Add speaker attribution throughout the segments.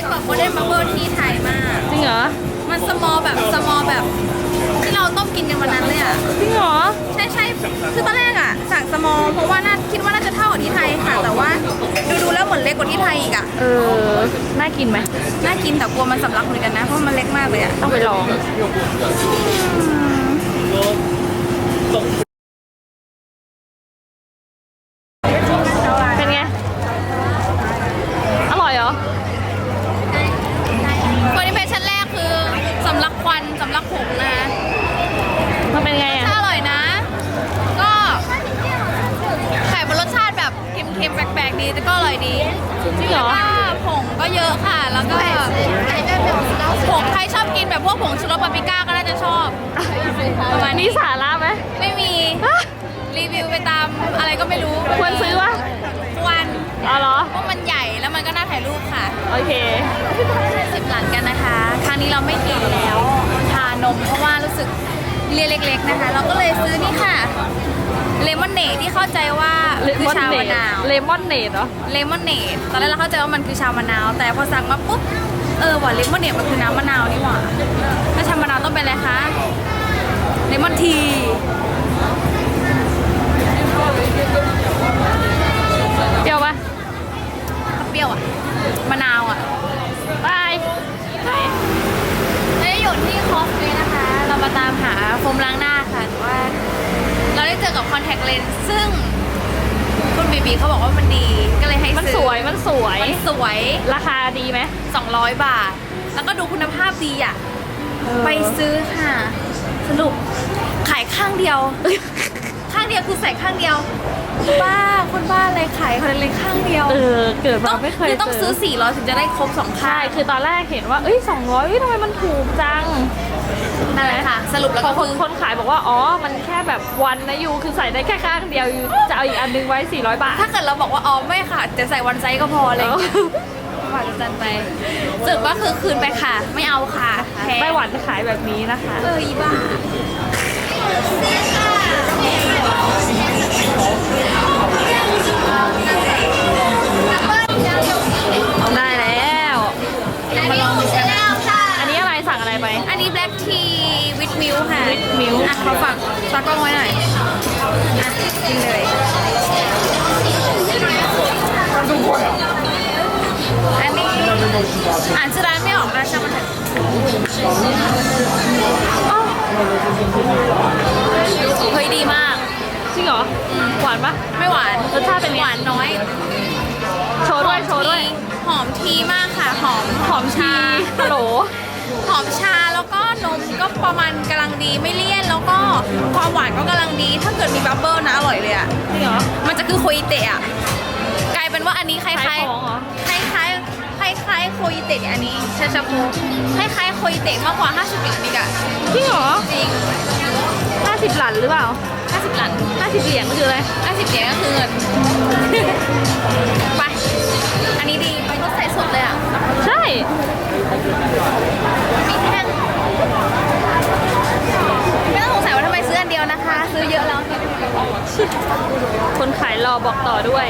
Speaker 1: ล็กกว่าโคเดนบับเบิลที่ไทยมาก
Speaker 2: จริงเหรอ
Speaker 1: มันสมอลแบบสมอลแบบ ที่เราต้มกินกันวันนั้นเลยอะ
Speaker 2: จริงเหรอ
Speaker 1: ใช่ใช่คือตอนแรกอะ สั่งสมอลเพราะว่าน่าคิดว่าน่าจะเท่ากับที่ไทยค่ะ แต่ว่าดูดูๆแล้วเหมือนเล็กกว่าที่ไทยอีกอะ
Speaker 2: เออ น่ากินไหม
Speaker 1: น่ากินแต่กลัวมันสำลักเหมือนกันนะ เพราะมันเล็กมากเลยอะ
Speaker 2: ต้องไปลองเป็ จะ
Speaker 1: ชอบประมาณนี้
Speaker 2: มีสาระไหม
Speaker 1: ไม่มี
Speaker 2: ฮะ
Speaker 1: รีวิวไปตามอะไรก็ไม่รู้
Speaker 2: ควรซื้อวะ
Speaker 1: ควร
Speaker 2: อ๋อเหรอ
Speaker 1: เพราะมันใหญ่แล้วมันก็น่าถ่ายรูปค่ะ
Speaker 2: โอเค
Speaker 1: สิบหลันกันนะคะ ครั้งนี้เราไม่กินแล้วทานมเพราะว่ารู้สึกเรียนเล็ก ๆนะคะ เราก็เลยซื้อนี่ค่ะเลมอนเนดที่เข้าใจว่าคือชามะนาว
Speaker 2: เลมอนเนดเหรอ
Speaker 1: เลมอนเนดตอนแรกเราเข้าใจว่ามันคือชามะนาว แต่พอสั่งมาปุ๊บ เออว่าเลมอนเนดมันคือน้ำมะนาวนี่หว่าถ้าชามะนาวต้องเป็นอะไรคะเลมอนที
Speaker 2: เปรี้ยวปะ
Speaker 1: เปรี้ยวอะมะนาวอะ
Speaker 2: บายไหน
Speaker 1: เอ้ยอยู่ที่คอฟฟี่นะคะ เรามาตามหาโฟมล้างหน้าค่ะแต่ว่า เราได้เจอกับคอนแทคเลนส์ซึ่ง คุณบีบีเขาบอกว่ามันดีก็เลยให้
Speaker 2: มัน
Speaker 1: ซื้อ
Speaker 2: สวยมันสวย
Speaker 1: มันสวย
Speaker 2: ราคาดีไหม
Speaker 1: 200 บาท แล้วก็ดูคุณภาพดีอะ ไปซื้อค่ะ สรุปขายข้างเดียวข้าง เดียวคือใส่ข้างเดียวบ้าคนบ้าอะไรขายคนเลยข้างเดียว
Speaker 2: เออเกิด
Speaker 1: ต้
Speaker 2: มา
Speaker 1: อง
Speaker 2: ไม่เคย
Speaker 1: คือต้องซื้อ400ถึงจะได้ครบสองข้า
Speaker 2: ใช่
Speaker 1: ง
Speaker 2: คือตอนแรกเห็นว่าเอ้ยสองร้อยทำไมมันถูกจัง
Speaker 1: นั่นแหละค่ะ สรุปแล้ว
Speaker 2: พอ
Speaker 1: ก็
Speaker 2: ค
Speaker 1: คื
Speaker 2: น
Speaker 1: อ
Speaker 2: คนขายบอกว่าอ๋อมันแค่แบบวันนะยูคือใส่ได้แค่ข้างเดียวยูจะเอาอีกอันนึงไว้ 400 บาท
Speaker 1: ถ้าเกิดเราบอกว่าอ๋อไม่ค่ะจะใส่วันไซส์ก็พออะไรอย่างเงี้ยหวานจันไปสรุปก็คือคืนไปค่ะ ไม่เอาค่ะแพ้
Speaker 2: ไต้หวันขายแบบนี้นะคะ
Speaker 1: เอออีบ้า milk อะเขาฝากตากล้องไว้หน่อยอะกินเลยอันนี้อ่านชื่อร้านไม่ออกนะช่างมันเถอะอ้าวเฮ้ยดีมาก
Speaker 2: จริงเหรอ หวานปะ
Speaker 1: ไม่หวาน
Speaker 2: รสชาติเป็นไง
Speaker 1: หวานน้อย
Speaker 2: โชว์ด้วย โชว์ด้วย
Speaker 1: หอมทีมากค่ะ หอมหอมชา
Speaker 2: ฮัลโหล
Speaker 1: หอมชาแล้วก็ นมก็ประมาณกำลังดีไม่เลี่ยนแล้วก็ความหวานก็กำลังดี ถ้าเกิดมีบับเบิ้ลนะอร่อยเลยอะ
Speaker 2: จริงเหรอ
Speaker 1: มันจะคือโคอิเตะอะกลายเป็นว่าอันนี้คล้าย
Speaker 2: ขาย
Speaker 1: ๆ
Speaker 2: ของเหรอ
Speaker 1: คล้ายคล้ายคล้ายคล้ายๆโคอิเตะอันนี้ชาชาโพคล้ายคล้ายๆโคอิเตะมากกว่า 50หลันอีกอะ
Speaker 2: จริงเหรอ
Speaker 1: จริง
Speaker 2: 50หลันหรือเปล่า
Speaker 1: 50หลัน
Speaker 2: 50เหรียญมันคืออะไร
Speaker 1: 50เหรียญก็คือเงิน ไป อันนี้ดีไปรถใส่สดเลยอะ
Speaker 2: ใช่
Speaker 1: มีแท่ง ไม่ต้องสงสัยว่าทำไมซื้ออันเดียวนะคะ ซื้อเยอะแล้ว
Speaker 2: คนขายรอบอกต่อด้วย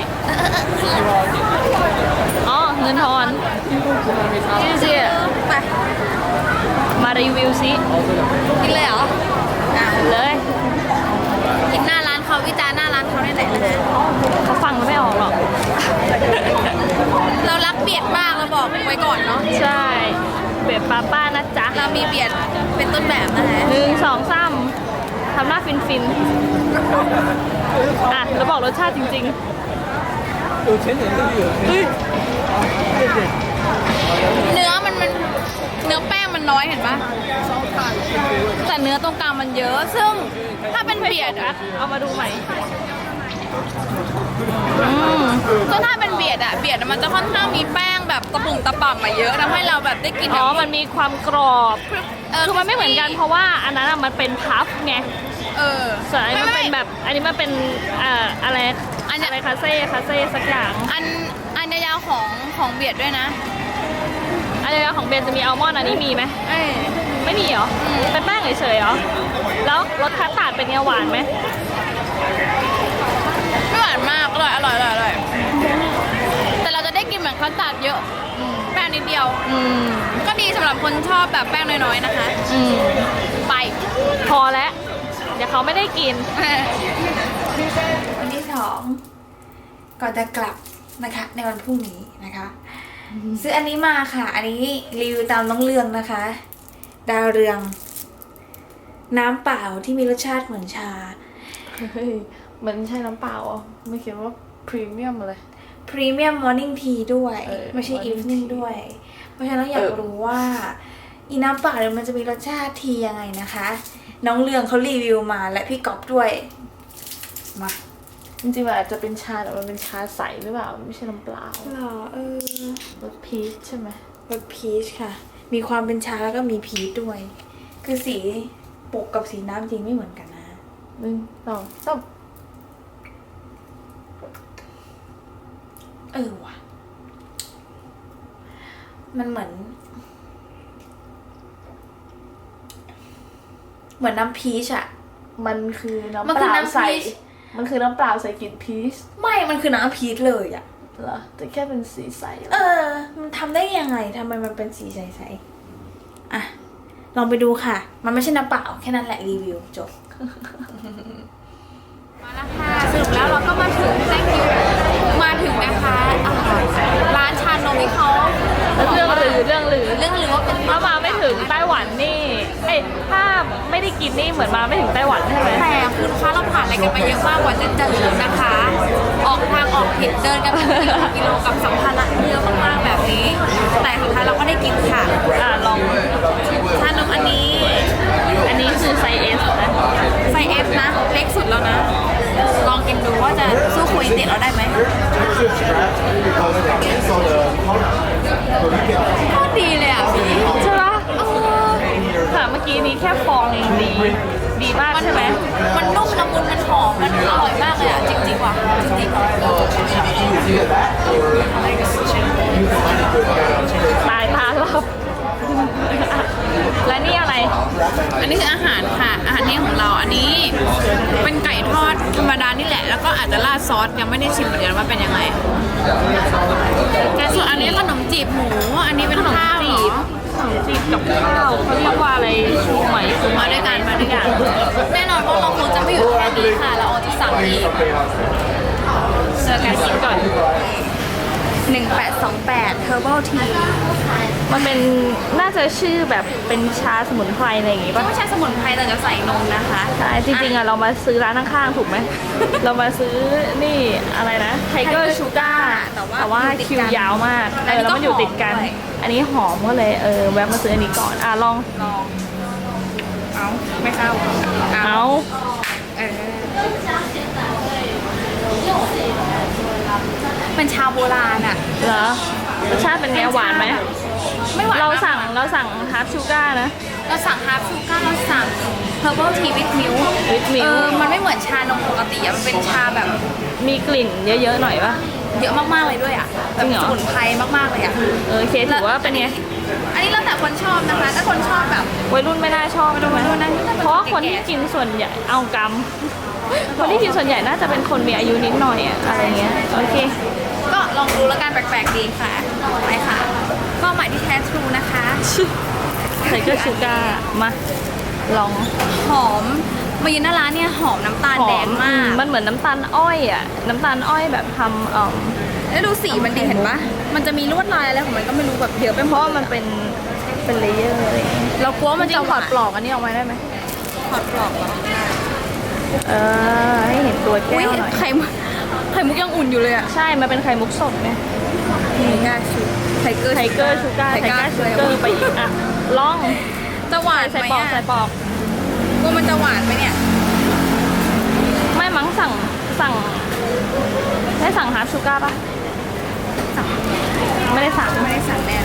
Speaker 2: อ๋อ เงินทอนชื่อเสีย
Speaker 1: ไป
Speaker 2: มารีวิวซิ
Speaker 1: กินเลยเหรออะ
Speaker 2: เลย
Speaker 1: กินหน้าร้านเขาวิจารณ์หน้าร้านเขาได้ไหนนะฮะ
Speaker 2: เขาฟังไม่ออกหรอก
Speaker 1: เรารักเบียดมากเราบอกไว้ก่อนเนาะ
Speaker 2: ใช่ เบียดป้าป้านะจ๊ะ
Speaker 1: เรามีเบียดเป็นต้นแบบนะคะ
Speaker 2: หนึ่งสองสามทำหน้าฟินฟินๆอ่ะ แล้วบอกรสชาติจริง
Speaker 3: 有甜点这个有甜点，对对。
Speaker 1: เนื้อมันมันเนื้อแป้งมันน้อยเห็นปะแต่เนื้อตรงกลางมันเยอะ ซึ่งถ้าเป็น
Speaker 2: ๆ
Speaker 1: เบียดอะ
Speaker 2: เอามาดูใหม่ อืม
Speaker 1: ซึ่งถ้าเป็นเบียดอะเบียดอะมันจะค่อนข้างมีแป้ง ง แบบตะปุ่งตะป่ำมาเยอะทำให้เราแบบได้กินแบ
Speaker 2: อ๋อ
Speaker 1: บ
Speaker 2: มันมีความกรอบคือมันไม่เหมือนกันเพราะว่าอันนั้นอะมันเป็นพัฟไง
Speaker 1: เออ
Speaker 2: ส่วนอันนี้มัน
Speaker 1: ไไเป็
Speaker 2: นแบบ อันนี้มันเป็นเอ่ออะไร
Speaker 1: อันเนี้ย
Speaker 2: อะไรคาเซ่คาเซ่สักอย่าง
Speaker 1: อันอันยาวๆของของเบียดด้วยนะ
Speaker 2: อันนี้ของเบนจะมีอัลมอนด์อันนี้มีไหม
Speaker 1: เอ้ย
Speaker 2: ไม่มีเหรอ
Speaker 1: อืม
Speaker 2: เป็นแป้งเฉยๆเหรอ แล้วรสคัสตาร์ดเป็นไงหวานไหม
Speaker 1: คัสตาร์ดเยอะแป้งนิดเดียว
Speaker 2: อืม
Speaker 1: ก็ดีสำหรับคนชอบแบบแป้งน้อยๆนะคะ
Speaker 2: อืม
Speaker 1: ไป
Speaker 2: พอแล้ว เดี๋ยวเขาไม่ได้กิน
Speaker 1: วันที่สองก่อนจะกลับนะคะ ในวันพรุ่งนี้นะคะซื้ออันนี้มาค่ะ อันนี้รีวิวตามน้องเรืองนะคะ ดาวเรือง น้ำเปล่าที่มีรสชาติเหมือนชา
Speaker 2: เฮ้ย มันใช่น้ำเปล่าอะไม่คิดว่าพรีเมียมเลย
Speaker 1: พรีเมียมมอร์นิ่งทีด้วย
Speaker 2: เออ
Speaker 1: ไม่ใช่
Speaker 2: morning
Speaker 1: อีฟนิ่ง
Speaker 2: tea
Speaker 1: ด้วย เพราะฉะนั้นอยาก
Speaker 2: เออ
Speaker 1: รู้ว่าอีน้ำเปล่าเนี่ยมันจะมีรสชาติทียังไงนะคะ น้องเรืองเขารีวิวมาและพี่ก๊อฟด้วย มา
Speaker 2: จริงๆมันอาจจะเป็นชาแต่มันเป็นชาใสหรือเปล่าไม่ใช่น้ำเปล่า
Speaker 1: หรอเออ
Speaker 2: รสพีชใช่ไหม
Speaker 1: รสพีชค่ะ มีความเป็นชาแล้วก็มีพีชด้วย คือสีปกกับสีน้ำจริงไม่เหมือนกันนะ
Speaker 2: หนึ่งสองสาม
Speaker 1: เออว่ะ มันเหมือน เหมือนน้ำพีชอะ
Speaker 2: มันคือน้ำ
Speaker 1: มัน
Speaker 2: เป
Speaker 1: คือ
Speaker 2: ล่า
Speaker 1: น้ำ
Speaker 2: ใส
Speaker 1: พีช
Speaker 2: มันคือน้ำเปล่าใส่กลิ่นพีช
Speaker 1: ไม่มันคือน้ำพีชเลยอะ
Speaker 2: เหรอแต่แค่เป็นสีใส
Speaker 1: เออ มันทำได้ยังไงทำไมมันเป็นสีใสๆอะ ลองไปดูค่ะ มันไม่ใช่น้ำเปล่าแค่นั้นแหละรีวิวจบ มาแล้วค่ะสรุปแล้วเราก็มาถึง thank you มาถึงนะคะอ่าร้านชานมที่เขา
Speaker 2: เรื่องลือเรื่องลือ
Speaker 1: เรื่องหรือว่าเป็น
Speaker 2: ถ้ามาไม่ถึงไต้หวันนี่เอ้ยถ้าไม่ได้กินนี่เหมือนมาไม่ถึงไต้หวันใช่ไหม
Speaker 1: แต่คุณลูกค้าเราผ่านอะไรกันมาเยอะมากกว่าจะเจอนะคะ ออกทางออกผิดเดินกันเป็นกิโลกับสัมภาระเยอะมากๆแบบนี้ แต่สุดท้ายเราก็ได้กินค่ะ
Speaker 2: อ่าลอง
Speaker 1: ชานมอันนี้
Speaker 2: อันนี้คือไซส์เอสนะ
Speaker 1: ไซส์ F นะ เล็กสุดแล้วนะ ลองกินดูว่าจะสู้คุยติดเราได้ไหมโคตรดีเลยอะพี่
Speaker 2: ใช่ปะค่ะเมื่อกี้นี้แค่ฟองเองดี ดีมากใช่ไหม
Speaker 1: มันนุ่มละมุนมันหอม มันอร่อยมากเลยอะ จริงๆว่ะ จริงๆ
Speaker 2: ตายตาลับ และนี่อะไร
Speaker 1: อันนี้คืออาหารค่ะ อาหารเที่ยงของเรา อันนี้เป็นไก่ทอดธรรมดานี่แหละ แล้วก็อาจจะราดซอส ยังไม่ได้ชิมเหมือนกันว่าเป็นยังไงส่วนอันนี้ขนมจีบหมู อันนี้เป็นข้าวเหรอ
Speaker 2: ขนมจีบกับข้าวเขาเรียกว่าอะไรชูไหมชูมา
Speaker 1: ด้วยกันมาด้วยกันแน่นอนเพราะเราคงจะไม่อยู่แค่นี้ค่ะ เราจะสั่งอีกเจอกันกินก่อน 1828 Herbal Tea
Speaker 2: มันเป็นน่าจะชื่อแบบเป็นชาสมุนไพรอะไรอย่างงี้
Speaker 1: ก็
Speaker 2: ป่ะ
Speaker 1: ไม่ใช่สมุนไพรแต่จะใส่นมนะคะ
Speaker 2: ใช่จริงๆอะเรามาซื้อร้านข้างๆถูกไหม เรามาซื้อนี่อะไรนะไทเกอ
Speaker 1: Tiger
Speaker 2: ร์ชูการ์
Speaker 1: Sugar แต่ว่า
Speaker 2: แต่ว่า
Speaker 1: อยู่ติด
Speaker 2: คิว
Speaker 1: กัน
Speaker 2: ยาวมากเอ
Speaker 1: อันนี้
Speaker 2: อแล้วมันอยู่ติดกัน
Speaker 1: ก็หอมด้วย
Speaker 2: อันนี้หอมก็เลยเออแวะมาซื้ออันนี้ก่อนอะลอง
Speaker 1: ลองเอาไม่เข้า
Speaker 2: เอา
Speaker 1: เออ เป็นชาโบราณอะ
Speaker 2: เหรอรสชาติเป็นไงหวานไหม
Speaker 1: ไม่หวาน
Speaker 2: เรา
Speaker 1: มก
Speaker 2: สั่งเราสั่งฮาร์ฟชูการ์นะ
Speaker 1: เราสั่งฮาร์ฟชูการ์เราสั่ง herbal tea with milk
Speaker 2: with milk
Speaker 1: เออมันไม่เหมือนชานมปกติอะมันเป็นชาแบบ
Speaker 2: มีกลิ่นเยอะๆหน่อยป่ะ
Speaker 1: เยอะมากๆเลยด้วยอะแบ
Speaker 2: จริ
Speaker 1: บ
Speaker 2: งเหรอ
Speaker 1: สมุนไพรมากๆเลยอะ
Speaker 2: เออโอเคถือว่าเป็นไง
Speaker 1: อันนี้แล้วแต่คนชอบนะคะ ถ้าคนชอบแบบ
Speaker 2: วัยรุ่นไม่น่าชอบใช่ไหม
Speaker 1: วัยรุ่นน่าจะเป็น
Speaker 2: เพราะว่าคนที่กินส่วนใหญ่เอากรรมคนที่กินส่วนใหญ่น่าจะเป็นคนมีอายุนิดหน่อยอะอะไรเงี้ยโอเค
Speaker 1: ก็ลองดูแล้วกันแปลกๆดีค่ะไปค่ะก็หมายที่แท้ทรูนะคะ
Speaker 2: ไทเกอร์ชูการ์มาลอง
Speaker 1: หอม มายืนหน้าร้านเนี่ยหอมน้ำตาล
Speaker 2: หอ
Speaker 1: แดงมาก
Speaker 2: มันเหมือนน้ำตาลอ้อยอะ น้ำตาลอ้อยแบบทำเอ่อ
Speaker 1: แล้วดูสีมันดีเห็นปะมันจะมีลวดลายอะไรของมันก็ไม่รู้แบบเยอะไปห
Speaker 2: เพ
Speaker 1: มด
Speaker 2: ราะว่ามันเป็นเป็นเลเยอร์อะไรอย่างเงี้ย
Speaker 1: เรากลัวมัน
Speaker 2: จริ
Speaker 1: จะ
Speaker 2: งๆถอดปลอกอันนี้ออกมาได้ไหม
Speaker 1: ถอดปลอกเหรอ
Speaker 2: เออให้เห็นตัวแก้
Speaker 1: อุ้ยว
Speaker 2: หน่อย
Speaker 1: ไข่มุกไข่มุกยังอุ่นอยู่เลยอะ
Speaker 2: ใช่ มันเป็นไข่มุกสดไง
Speaker 1: นี่ง่ายสุดไทเกอร์
Speaker 2: ไทเกอร์ชูการ์ไทเกอร์ชูการ์ไปอีกอะลอง
Speaker 1: จะหวาน
Speaker 2: ใส่
Speaker 1: ไหม
Speaker 2: ปอก
Speaker 1: อะ
Speaker 2: ใส่ปอก
Speaker 1: กลัวมันจะหวานไหมเนี่ย
Speaker 2: ไม่มั้งสั่งสั่งได้สั่งฮาร์ฟชูการ์ป่ะ
Speaker 1: สั่ง
Speaker 2: ไม่ได้สั่ง
Speaker 1: ไม่ได้สั่งแน่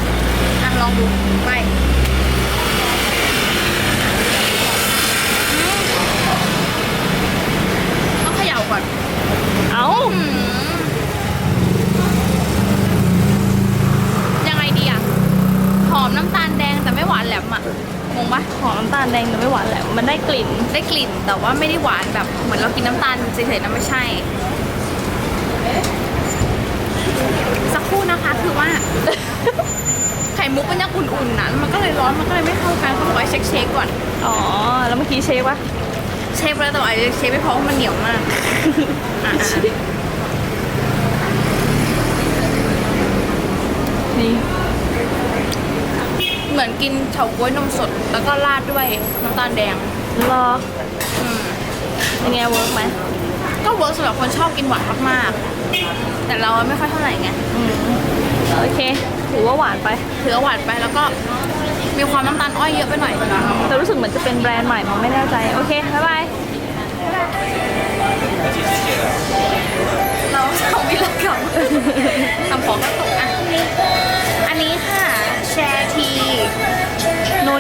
Speaker 1: อะลองดูไปต้องเขย่าก่อน
Speaker 2: เอ้า
Speaker 1: อืมยังไงดีอะ หอมน้ำตาลแดงแต่ไม่หวานแหลมอะ งงปะ
Speaker 2: หอมน้ำตาลแดงแต่ไม่หวานแหละมันได้กลิ่น
Speaker 1: ได้กลิ่นแต่ว่าไม่ได้หวานแบบเหมือนเรากินน้ำตาลเฉยๆนะไม่ใช่ สักครู่นะคะคือว่ามุกมันยังอุ่นๆนะแล้วมันก็เลยร้อนมันก็เลยไม่เข้ากันเขาบอกให้เช็คเช็คๆก่อน
Speaker 2: อ๋อ แล้วเมื่อกี้เชฟวะ
Speaker 1: เช็คไปแล้วแต่ว่าอาจจะเช็คไม่พอเพราะมันเหนียวมากอะ เหมือนกินเฉาก๊วยนมสด แล้วก็ราดด้วยน้ำตาลแดง
Speaker 2: รอ
Speaker 1: อืม
Speaker 2: ยังไงเวิร์กไหม
Speaker 1: ก็เวิร์กสำหรับคนชอบกินหวานมากๆ แต่เราไม่ค่อยเท่าไหร่ไง
Speaker 2: อืมโอเค ถือว่าหวานไป
Speaker 1: ถือว่าหวานไปแล้วก็มีความน้ำตาลอ้อยเยอะไปหน่อย
Speaker 2: แต่รู้สึกเหมือนจะเป็นแบรนด์ใหม่มันไม่แน่ใจ โอเค บ๊ายบาย
Speaker 1: เราสองวิลกรรมทำของก็ตก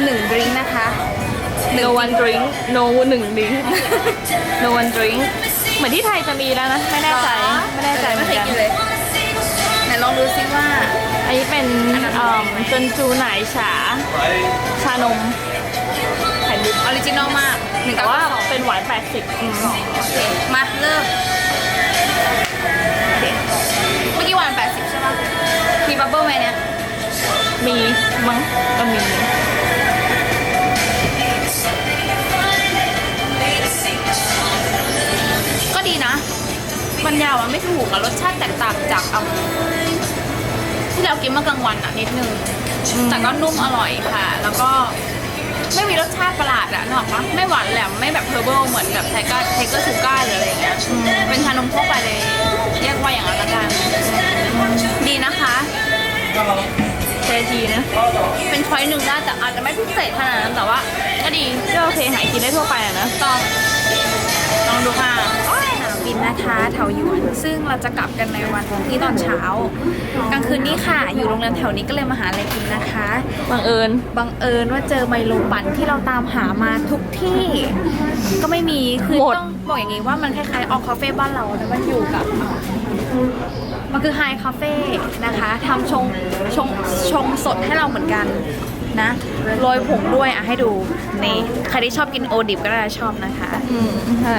Speaker 1: หนึ่งดริงก์นะคะ
Speaker 2: no one drink no หนึ่ง drink no one drink เหมือนที่ไทยจะมีแล้วนะ ไม่แน่ใจไม่แน่ใจเหมื
Speaker 1: ไม่
Speaker 2: อน
Speaker 1: เคย
Speaker 2: กัน
Speaker 1: กินเลยไหนลองดูซิว่า
Speaker 2: อันนี้เป็นเอ่อจนจูไหนายฉา ชานมไข่มุก
Speaker 1: ออริจินอลมากหนึ่ง
Speaker 2: แต่
Speaker 1: กับ
Speaker 2: ว่า
Speaker 1: ว่า
Speaker 2: เป็นหวาน 80อืม
Speaker 1: โอเคมาเริ่มโอเคเมื่อกี้หวาน80ใช่ปะมีบับเบิ้ลไหมเนี่ย
Speaker 2: มีมั้งก็มี
Speaker 1: ดีนะ มันยาวมันไม่ถูกอะรสชาติแตกต่างจากเอาที่เรากินเมื่อกลางวันอะนิดนึง แต่ก็นุ่มอร่อยค่ะ แล้วก็ไม่มีรสชาติประหลาดอะนึกออกปะไม่หวานแหลมไม่แบบเ e อร์เบิลเหมือนแบบไทเกอร์ไทเกอร์ชูการ์หรืออะไรอย่างเงี้ยเป็นชานมทั่วไปเลย เรียกว่าอย่างนั้นละกัน ดีนะคะ
Speaker 2: เจทีนะ
Speaker 1: เป็นช้อยหนึ่งได้แต่อาจจะไม่พิเศษขนาดนั้นแต่ว่า ก็ดี
Speaker 2: ก็โอเคหากินได้ทั่วไปอะนะ
Speaker 1: ต้องลองดูค่ะสนาม บินนะคะแถวหยวน ซึ่งเราจะกลับกันในวันพรุ่งนี้ตอนเช้า กลางคืนนี้ค่ะ อยู่โรงแรมแถวนี้ก็เลยมาหาอะไรกินนะคะ
Speaker 2: บังเอิญ
Speaker 1: บังเอิญว่าเจอไมโลปั่นที่เราตามหามาทุกที่ ก็ไม่มีคือ
Speaker 2: หมด
Speaker 1: ต้องบอกอย่างนี้ว่ามันคล้ายๆออกคาเฟ่บ้านเราแต่มันอยู่กับ มันคือไฮคาเฟ่นะคะทำชงชงชงสดให้เราเหมือนกันนะโรยผงด้วยอะให้ดูนี่ใครที่ชอบกินโอดิบก็น่าจะชอบนะคะ
Speaker 2: อืมใช่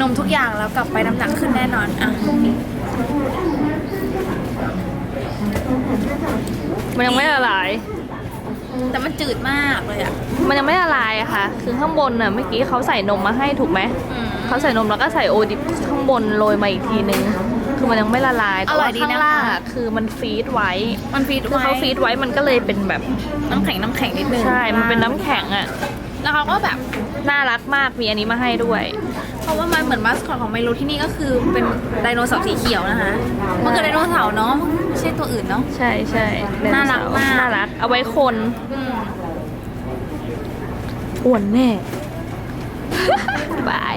Speaker 1: นมทุกอย่างแล้วกลับไปน้ำหนักขึ้นแน่นอนอะ
Speaker 2: มันยังไม่ละลาย
Speaker 1: แต่มันจืดมากเลยอะ
Speaker 2: มันยังไม่ละลายอะค่ะ คือข้างบนน่ะเมื่อกี้เขาใส่นมมาให้ถูกไหม
Speaker 1: อืม
Speaker 2: เขาใส่นมแล้วก็ใส่โอดิบข้างบนโรยมาอีกทีนึง คือมันยังไม่ละลาย แต่
Speaker 1: อร่
Speaker 2: ว่า
Speaker 1: อยดี
Speaker 2: ข้าง
Speaker 1: นะคะ
Speaker 2: ล่างอะคือมันฟีดไว้
Speaker 1: มันฟีด
Speaker 2: คือ
Speaker 1: ไว้
Speaker 2: เขาฟีดไว้มันก็เลยเป็นแบบ
Speaker 1: น้ำแข็งน้ำแข็งนิดนึง
Speaker 2: ใช่ มันเป็นน้ำแข็งอะ
Speaker 1: แล้วเขาก็แบบ
Speaker 2: น่ารักมากมีอันนี้มาให้ด้วย
Speaker 1: เพราะว่ามันเหมือนมาสคอตของไมโลที่นี่ก็คือเป็นไดโนเสาร์สีเขียวนะคะมันคือไดโนเสาร์เนาะไม่ใช่ตัวอื่นเนาะ
Speaker 2: ใช่ใช่
Speaker 1: น่ารักมาก
Speaker 2: น่ารัก เอาไว้คน
Speaker 1: อืม
Speaker 2: อ้วนแน่บาย